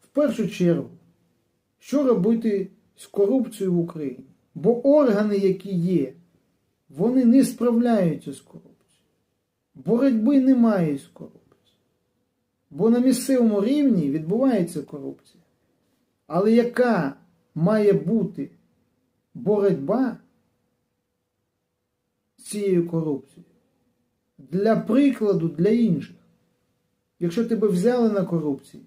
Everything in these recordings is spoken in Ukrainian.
В першу чергу, що робити з корупцією в Україні? Бо органи, які є, вони не справляються з корупцією. Боротьби немає з корупцією. Бо на місцевому рівні відбувається корупція. Але яка має бути боротьба з цією корупцією? Для прикладу для інших. Якщо тебе взяли на корупції,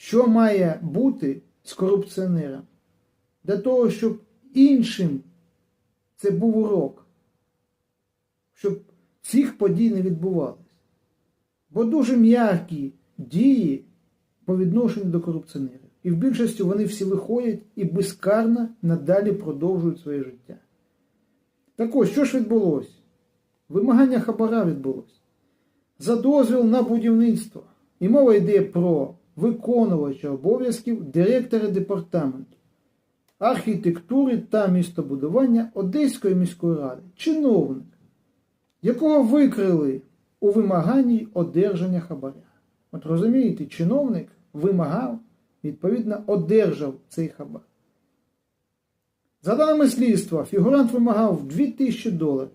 що має бути з корупціонером? Для того, щоб іншим це був урок, щоб цих подій не відбувалось. Бо дуже м'які дії по відношенню до корупціонерів. І в більшості вони всі виходять і безкарно надалі продовжують своє життя. Так ось, що ж відбулося? Вимагання хабара відбулося. За дозвіл на будівництво. І мова йде про виконувача обов'язків директора департаменту архітектури та містобудування Одеської міської ради, чиновник, якого викрили у вимаганні одержання хабаря. От розумієте, чиновник вимагав, відповідно, одержав цей хабар. За даними слідства, фігурант вимагав 2000 доларів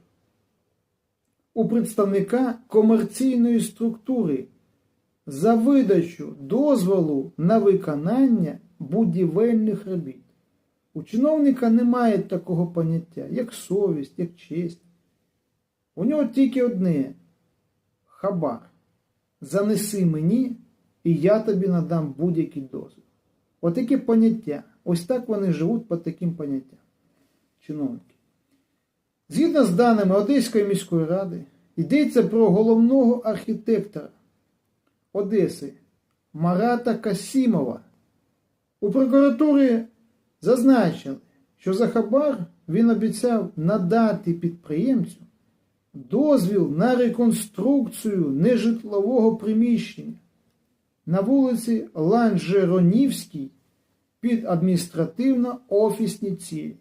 у представника комерційної структури за видачу дозволу на виконання будівельних робіт. У чиновника немає такого поняття, як совість, як честь. У нього тільки одне хабар. Занеси мені, і я тобі надам будь-який дозвіл. Отаке поняття. Ось так вони живуть по таким поняттям. Чиновники. Згідно з даними Одеської міської ради, йдеться про головного архітектора Одеси Марата Касімова. У прокуратурі зазначили, що за хабар він обіцяв надати підприємцю дозвіл на реконструкцію нежитлового приміщення на вулиці Ланжеронівській під адміністративно-офісні цілі.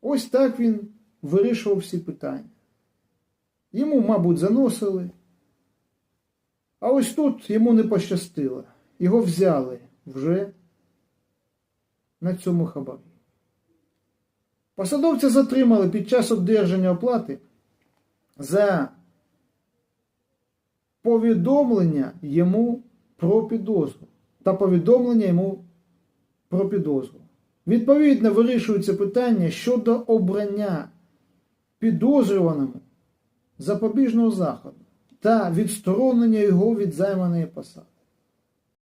Ось так він вирішував всі питання. Йому, мабуть, заносили. А ось тут йому не пощастило. Його взяли вже на цьому хабарі. Посадовця затримали під час одержання оплати за повідомлення йому про підозру та повідомлення йому про підозру. Відповідно, вирішується питання щодо обрання підозрюваному запобіжного заходу та відсторонення його від займаної посади.